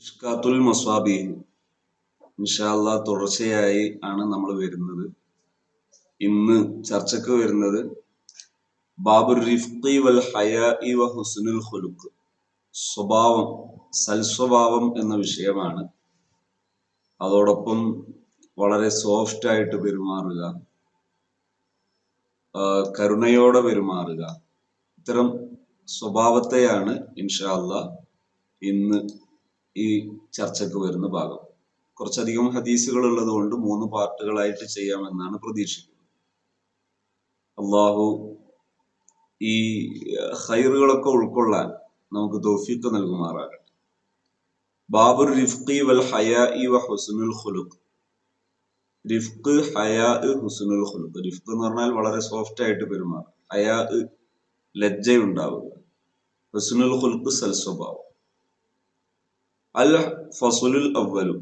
ഇഷ്കാത്തുൽ മസ്വാബീൻ ഇൻഷാല്ല തുടർച്ചയായി ആണ് നമ്മൾ വരുന്നത്. ഇന്ന് ചർച്ചക്ക് വരുന്നത് ബാബുർ റിഫ്ഖി വൽ ഹയാഇ വ ഹുസ്നുൽ ഖുലുഖ്. സ്വഭാവം സൽസ്വഭാവം എന്ന വിഷയമാണ്. അതോടൊപ്പം വളരെ സോഫ്റ്റ് ആയിട്ട് പെരുമാറുക കരുണയോടെ പെരുമാറുക. ഇത്തരം സ്വഭാവത്തെയാണ് ഇൻഷാല്ല ഇന്ന് ഈ ചർച്ചയ്ക്ക് വരുന്ന ഭാഗം. കുറച്ചധികം ഹദീസുകൾ ഉള്ളത് കൊണ്ട് മൂന്ന് പാർട്ടുകളായിട്ട് ചെയ്യാമെന്നാണ് പ്രതീക്ഷിക്കുന്നത്. അള്ളാഹു ഈ ഹൈറുകളൊക്കെ ഉൾക്കൊള്ളാൻ നമുക്ക് തൗഫീഖ് നൽകുമാറാകട്ടെ. ബാബുർ റിഫ്ഖി വൽ ഹുസ്നുൽ ഖുലുഖ്. റിഫ്ഖ് ഹയാ ഖുലുഖ്. എന്ന് പറഞ്ഞാൽ വളരെ സോഫ്റ്റ് ആയിട്ട് പെരുമാറും. ഹയാ ലജ്ജയുണ്ടാവുക. ഹുസുനുൽ ഖുലുഖ് സൽസ്വഭാവം. അൽ ഫസുലുൽ അവലു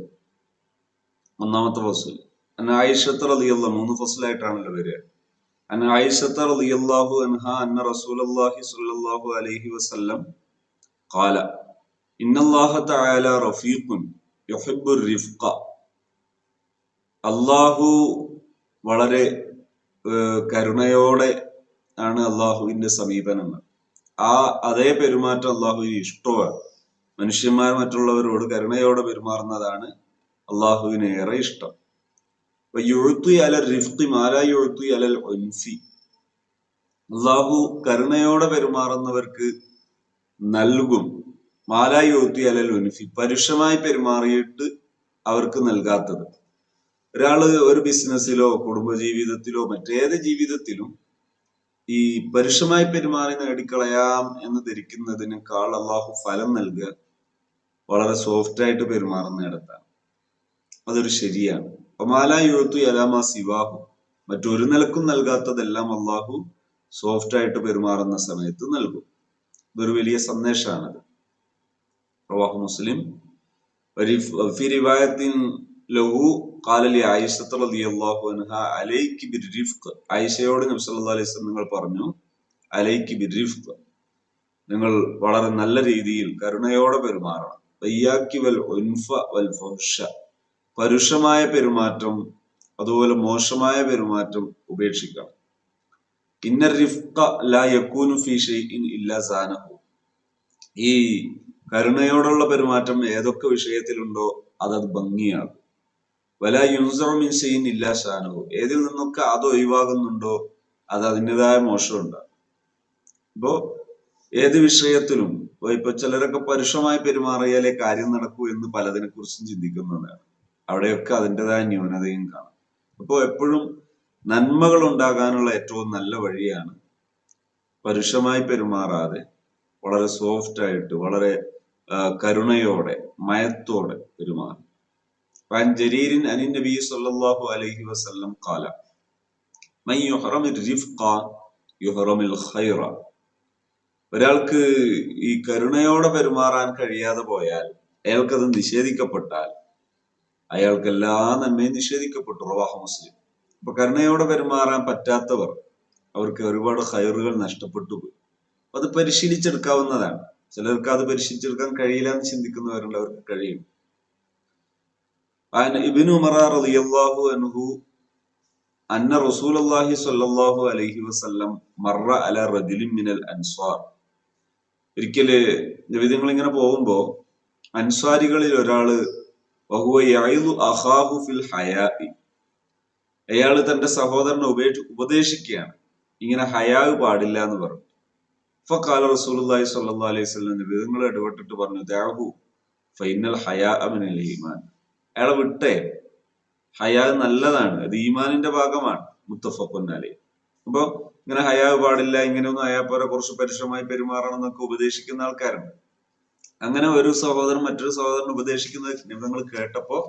ഒന്നാമത്തെ ഫസുൽ. അൻ ആയിഷത്ത് റളിയല്ലാഹു മൂന്ന് ഫസുലായിട്ടാണല്ലോ വരിക അൻ ആയിഷത്ത് റളിയല്ലാഹു അൻഹ അന്ന റസൂലുള്ളാഹി സ്വല്ലല്ലാഹു അലൈഹി വസല്ലം ഖാല ഇന്നല്ലാഹ തആല റഫീഖുൻ യുഹിബ്ബുർ റിഫ്ഖ അല്ലാഹു വളരെ കരുണയോടെ ആണ് അള്ളാഹുവിന്റെ സമീപനം. ആ അതേ പെരുമാറ്റം അള്ളാഹുവിന് ഇഷ്ടമാണ്. മനുഷ്യന്മാർ മറ്റുള്ളവരോട് കരുണയോടെ പെരുമാറുന്നതാണ് അള്ളാഹുവിന് ഏറെ ഇഷ്ടം. യുഴുത്തു അല റിഫ്തി മാലാ യുഴുത്തു അലൽ ഒൻസി അള്ളാഹു കരുണയോടെ പെരുമാറുന്നവർക്ക് നൽകും. മാലാ യുഴുത്തി അലൽ ഒൻഫി പരുഷമായി പെരുമാറിയിട്ട് അവർക്ക് നൽകാത്തത്. ഒരാൾ ഒരു ബിസിനസ്സിലോ കുടുംബജീവിതത്തിലോ മറ്റേത് ജീവിതത്തിലും ഈ പരുഷമായി പെരുമാറി നേടിക്കളയാം എന്ന് ധരിക്കുന്നതിനേക്കാൾ അള്ളാഹു ഫലം നൽകുക വളരെ സോഫ്റ്റ് ആയിട്ട് പെരുമാറുന്നിടത്താണ് അതൊരു ശരിയാണ്. ഒമാല യുഴത്തു യലാമ സിവാഹു. മറ്റൊരു നിലക്കും നൽകാത്തതെല്ലാം അള്ളാഹു സോഫ്റ്റ് ആയിട്ട് പെരുമാറുന്ന സമയത്ത് നൽകും. ഇതൊരു വലിയ സന്ദേശമാണത് റവാഹു മുസ്ലിം. ലഹു കാലലി അലൈക്ക് ആയിഷയോട് നബി അലൈഹി നിങ്ങൾ പറഞ്ഞു അലൈക്ക് ബിർരിഫ്ഖ് നിങ്ങൾ വളരെ നല്ല രീതിയിൽ കരുണയോടെ പെരുമാറണം. വൽ പരുഷമായ പെരുമാറ്റം അതുപോലെ മോശമായ പെരുമാറ്റം ഉപേക്ഷിക്കണം ഇന്ന റിഫ്ഖ ലാ സാനഹു. ഈ കരുണയോടുള്ള പെരുമാറ്റം ഏതൊക്കെ വിഷയത്തിലുണ്ടോ അതത് ഭംഗിയാണ് വല യുൻസറു മിൻ ഷൈഇൻ ഇല്ലാ ഷാനഹു ഏതിൽ നിന്നൊക്കെ അത് ഒഴിവാകുന്നുണ്ടോ അത് അതിന്റെതായ മോശമുണ്ടാകും ഇപ്പോ ഏത് വിഷയത്തിലും ഇപ്പൊ ഇപ്പൊ ചിലരൊക്കെ പരുഷമായി പെരുമാറിയാലേ കാര്യം നടക്കൂ എന്ന് പലതിനെ കുറിച്ചും ചിന്തിക്കുന്നതാണ് അവിടെയൊക്കെ അതിൻ്റെതായ ന്യൂനതയും കാണാം അപ്പോൾ എപ്പോഴും നന്മകൾ ഉണ്ടാകാനുള്ള ഏറ്റവും നല്ല വഴിയാണ് പരുഷമായി പെരുമാറാതെ വളരെ സോഫ്റ്റ് ആയിട്ട് വളരെ ആ, കരുണയോടെ മയത്തോടെ പെരുമാറും عن جرير عن النبي صلى الله عليه وسلم قال من يحرم الرفق يحرم الخير ഒരാൾക്ക് ഈ കരുണയോടെ പെരുമാറാൻ കഴിയാതെ പോയാൽ അയാൾക്കത് നിഷേധിക്കപ്പെട്ടാൽ അയാൾക്ക് എല്ലാ നന്മയും നിഷേധിക്കപ്പെട്ടു. റവാഹ മുസ്ലിം. അപ്പൊ കരുണയോടെ പെരുമാറാൻ പറ്റാത്തവർ അവർക്ക് ഒരുപാട് ഹയറുകൾ നഷ്ടപ്പെട്ടു പോയി. അത് പരിശീലിച്ചെടുക്കാവുന്നതാണ്. ചിലർക്ക് അത് പരിശീലിച്ചെടുക്കാൻ കഴിയില്ല എന്ന് ചിന്തിക്കുന്നവരുണ്ട് അവർക്ക് കഴിയും. ഇബിൻ ഉമർ റളിയല്ലാഹു അൻഹു അന്ന റസൂലുള്ളാഹി സ്വല്ലല്ലാഹു അലൈഹി വസല്ലം മറ അല റജുലിൻ മിനൽ അൻസാർ ഒരിക്കൽ നിവേദ്യങ്ങൾ ഇങ്ങനെ പോകുമ്പോ അൻസാരികളിൽ ഒരാൾ അഖാഹു ഫിൽ അയാൾ തന്റെ സഹോദരനെ ഉപേക്ഷ ഉപദേശിക്കുകയാണ്. ഇങ്ങനെ ഹയാവ് പാടില്ല എന്ന് പറഞ്ഞു. ഫഖാല റസൂലുള്ളാഹി സ്വല്ലല്ലാഹു അലൈഹി നിവേദ്യങ്ങൾ ഇടപെട്ടിട്ട് പറഞ്ഞു ദഅഹു ഫൈനൽ ഹയാ മിനൽ ഈമാൻ. അയാളെ വിട്ടേ. ഹയാ നല്ലതാണ് അത് ഈമാനിന്റെ ഭാഗമാണ് മുത്തഫക്കുന്നാലി അപ്പൊ ഇങ്ങനെ ഹയാവ് പാടില്ല ഇങ്ങനെയൊന്നും അയാപ്പോരെ കുറച്ച് പരുഷമായി പെരുമാറണം എന്നൊക്കെ ഉപദേശിക്കുന്ന ആൾക്കാരുണ്ട് അങ്ങനെ ഒരു സഹോദരൻ മറ്റൊരു സഹോദരൻ ഉപദേശിക്കുന്നത് നിങ്ങൾ കേട്ടപ്പോ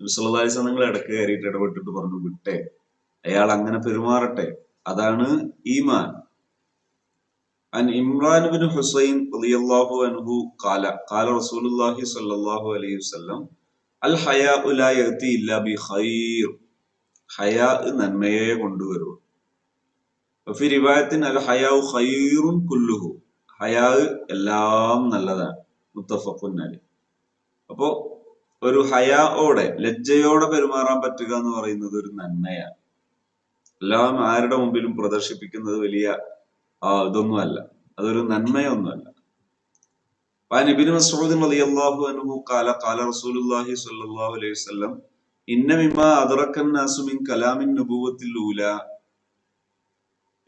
നബിസ്വല്ലാസ് നിങ്ങൾ ഇടക്ക് കയറിയിട്ട് ഇടപെട്ടിട്ട് പറഞ്ഞു വിട്ടേ അയാൾ അങ്ങനെ പെരുമാറട്ടെ അതാണ് ഈമാൻ عن إمران بن حسين رضي الله عنه قال قال رسول الله صلى الله عليه وسلم അൽ ഹയാ ലാ യഅതി ഇല്ലാ ബി ഖൈർ ഹയാ നന്മയെ കൊണ്ടുവരൂ ഫി റിവായത്തിൻ അൽ ഹയാവു കുല്ലുഹു ഹയാവ് എല്ലാം നല്ലതാണ്. മുത്തഫക്കുൻ അലി. അപ്പോ ഒരു ഹയാവോടെ ലജ്ജയോടെ പെരുമാറാൻ പറ്റുക എന്ന് പറയുന്നത് ഒരു നന്മയാണ്. എല്ലാം ആരുടെ മുമ്പിലും പ്രദർശിപ്പിക്കുന്നത് വലിയ ഇതൊന്നുമല്ല അതൊരു നന്മയൊന്നുമല്ല. നബിൻ മസൂദ് റളിയല്ലാഹു അൻഹു ഖാല ഖാല റസൂലുള്ളാഹി അലൈഹി വസല്ലം ഇന്ന മിമാ മിൻ കലാമിൻ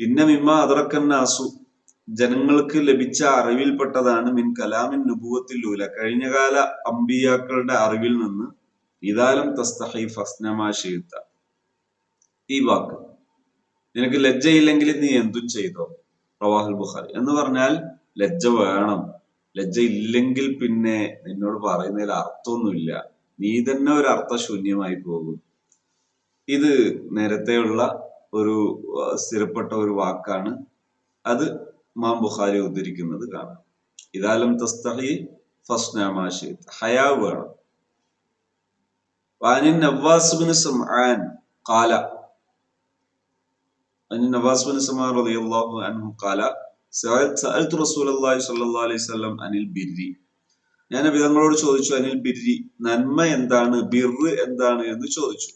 ഇന്നമിമ്മ അതറക്കന്നാസു ജനങ്ങൾക്ക് ലഭിച്ച അറിവിൽപ്പെട്ടതാണ് മിൻ കലാമിൻ നുപുവത്തിലൂല കഴിഞ്ഞകാല അമ്പിയാക്കളുടെ അറിവിൽ നിന്ന് ഇതാലം തസ്തഹൈ ഫസ്നമാശീത്ത ഈ വാക്ക്. നിനക്ക് ലജ്ജയില്ലെങ്കിൽ നീ എന്തും ചെയ്തോ? റവാഹുൽ ബുഖാരി. എന്ന് പറഞ്ഞാൽ ലജ്ജ വേണം. ലജ്ജ ഇല്ലെങ്കിൽ പിന്നെ നിന്നോട് പറയുന്നതിൽ അർത്ഥമൊന്നുമില്ല. നീ തന്നെ ഒരു അർത്ഥശൂന്യമായി പോകും. ഇത് നേരത്തെയുള്ള ഒരു ആ, സ്ഥിരപ്പെട്ട ഒരു വാക്കാണ് അത് മാം ബുഖാരി ഉദ്ധരിക്കുന്നത് കാണാം ഇതാലം തസ്തഹി ഫസ്നാമാഷി ഹയാവ് വേണം വാനിൻ നവാസ് ബിൻ സംആൻ ഖാല عن النواس بن سمعان رضي الله عنه قال سألت سألت رسول الله صلى الله عليه وسلم عن البر ഞാൻ വിധങ്ങളോട് ചോദിച്ചു അനിൽ ബിരി നന്മ എന്താണ് ബിറ് എന്താണ് എന്ന് ചോദിച്ചു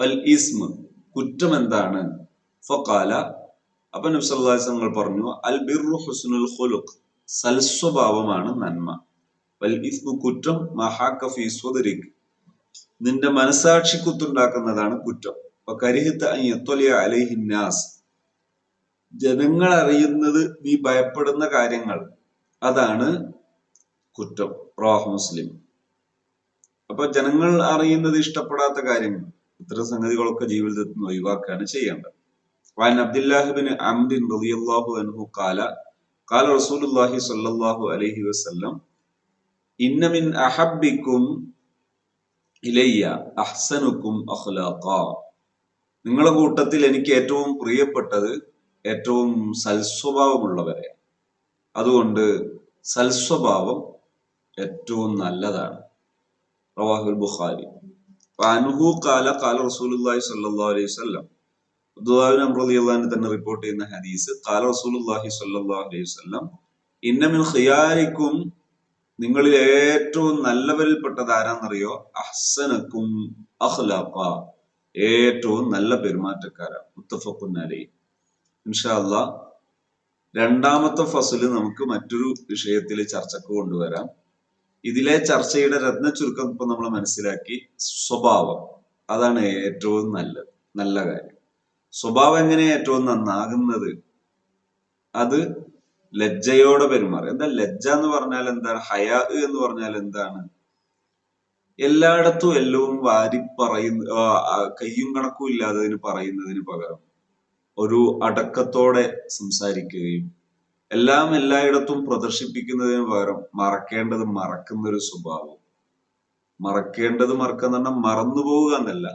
ഇസ്മ കുറ്റം എന്താണ്? ഫഖാല അപ്പൊ നബ്സല്ലാസങ്ങൾ പറഞ്ഞു അൽ ബിറു ഹുസ്നുൽ ഖുലുഖ് സൽസ്വഭാവമാണ് നന്മ. വൽ ഇസ്മു കുറ്റം മഹാക്ക ഫീ സ്വദരിക്. നിന്റെ മനസാക്ഷി കുത്തുണ്ടാക്കുന്നതാണ് കുറ്റം. അപ്പൊ ജനങ്ങൾ അറിയുന്നത് നീ ഭയപ്പെടുന്ന കാര്യങ്ങൾ. അതാണ് കുറ്റം. റോഹ് മുസ്ലിം. അപ്പൊ ജനങ്ങൾ അറിയുന്നത് ഇഷ്ടപ്പെടാത്ത കാര്യങ്ങൾ. ഇത്തരം സംഗതികളൊക്കെ ജീവിതത്തിൽ നിന്ന് ഒഴിവാക്കുകയാണ് ചെയ്യേണ്ടത് وعن عبد الله بن عمرو رضي الله عنه قال قال رسول الله صلى الله عليه وسلم إن من أحبكم إلي أحسنكم أخلاقا നിങ്ങളുടെ കൂട്ടത്തിൽ എനിക്ക് ഏറ്റവും പ്രിയപ്പെട്ടത് ഏറ്റവും സൽസ്വഭാവമുള്ളവരെ അതുകൊണ്ട് സൽസ്വഭാവം ഏറ്റവും നല്ലതാണ് റവാഹുൽ ബുഖാരി അൻഹു കാല കാല റസൂലുള്ളാഹി സ്വല്ലല്ലാഹു അലൈഹി വസല്ലം. അംർ റളിയല്ലാഹു അൻഹു തന്നെ റിപ്പോർട്ട് ചെയ്യുന്ന ഹദീസ് കാല റസൂലുള്ളാഹി സ്വല്ലല്ലാഹു അലൈഹി വസല്ലം ഇന്ന മിൻ ഖിയാരിക്കും നിങ്ങളിൽ ഏറ്റവും നല്ലവരിൽപ്പെട്ടത് ആരാന്നറിയോ? അഹ്സനക്കും അഖ്ലാഖ ഏറ്റവും നല്ല പെരുമാറ്റക്കാരാണ്. മുത്തഫഖുൻ അലൈഹി. ഇൻഷാ അല്ലാ രണ്ടാമത്തെ ഫസൽ നമുക്ക് മറ്റൊരു വിഷയത്തിൽ ചർച്ചക്ക് കൊണ്ടുവരാം. ഇതിലെ ചർച്ചയുടെ രത്ന ചുരുക്കം ഇപ്പൊ നമ്മൾ മനസ്സിലാക്കി. സ്വഭാവം. അതാണ് ഏറ്റവും നല്ലത്. നല്ല കാര്യം. സ്വഭാവം എങ്ങനെ ഏറ്റവും നന്നാകുന്നത്? അത് ലജ്ജയോടെ പെരുമാറി എന്താ ലജ്ജ എന്ന് പറഞ്ഞാൽ എന്താണ്? ഹയാ എന്ന് പറഞ്ഞാൽ എന്താണ്? എല്ലായിടത്തും എല്ലവും വാരി പറയുന്ന കയ്യും കണക്കും ഇല്ലാതെ പറയുന്നതിന് പകരം ഒരു അടക്കത്തോടെ സംസാരിക്കുകയും എല്ലാം എല്ലായിടത്തും പ്രദർശിപ്പിക്കുന്നതിന് പകരം മറക്കേണ്ടത് മറക്കുന്ന ഒരു സ്വഭാവം. മറക്കേണ്ടത് മറക്കുന്ന പറഞ്ഞാൽ മറന്നു പോവുക എന്നല്ല.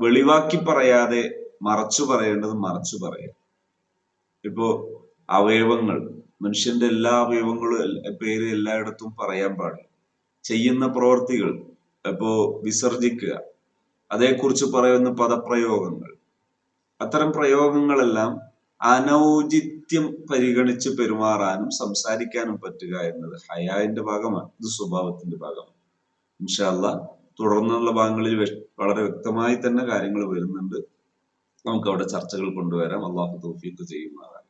വെളിവാക്കി പറയാതെ മറച്ചു പറയേണ്ടത് മറച്ചു പറയാം. ഇപ്പോ അവയവങ്ങൾ മനുഷ്യന്റെ എല്ലാ അവയവങ്ങളും പേര് എല്ലായിടത്തും പറയാൻ പാടില്ല. ചെയ്യുന്ന പ്രവർത്തികൾ ഇപ്പോ വിസർജിക്കുക അതേക്കുറിച്ച് പറയുന്ന പദപ്രയോഗങ്ങൾ അത്തരം പ്രയോഗങ്ങളെല്ലാം അനൗചിത്യം പരിഗണിച്ച് പെരുമാറാനും സംസാരിക്കാനും പറ്റുക എന്നത് ഹയാന്റെ ഭാഗമാണ്. ഇത് സ്വഭാവത്തിന്റെ ഭാഗമാണ്. ഇൻഷാല്ല തുടർന്നുള്ള ഭാഗങ്ങളിൽ വളരെ വ്യക്തമായി തന്നെ കാര്യങ്ങൾ വരുന്നുണ്ട്. നമുക്ക് അവിടെ ചർച്ചകൾ കൊണ്ടുവരാം. അള്ളാഹു തൗഫീഖ് ചെയ്യുമാറാം